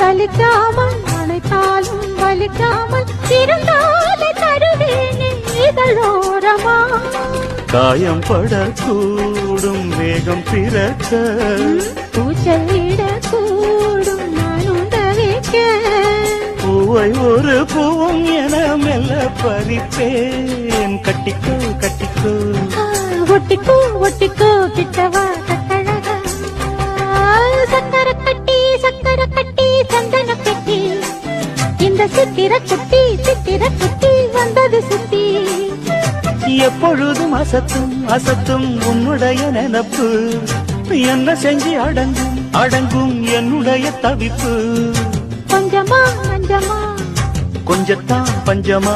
சலிக்காமல் அணைத்தாலும் வலிக்காமல் இருந்தாலே தருவேனே இதழோரமா. காயம் படக்கூடும் வேகம் பிறக்க. ஒரு பூவும் என மெல்ல பறிப்பேன். கட்டிக்கோ கட்டிக்கோ. ஒட்டிக்கோ ஒட்டிக்கோ கிட்டவா கட்டழகா சக்கர கட்டி சக்கர கட்டி சந்தன கட்டி இந்த சித்திர குட்டி சித்திர குட்டி வந்தது சுத்தி. எப்பொழுதும் அசத்தும் அசத்தும் உன்னுடைய நினப்பு. என்ன செஞ்சு அடங்கும் அடங்கும் என்னுடைய தவிப்பு. கொஞ்சமா மஞ்சமா கொஞ்சத்தான் பஞ்சமா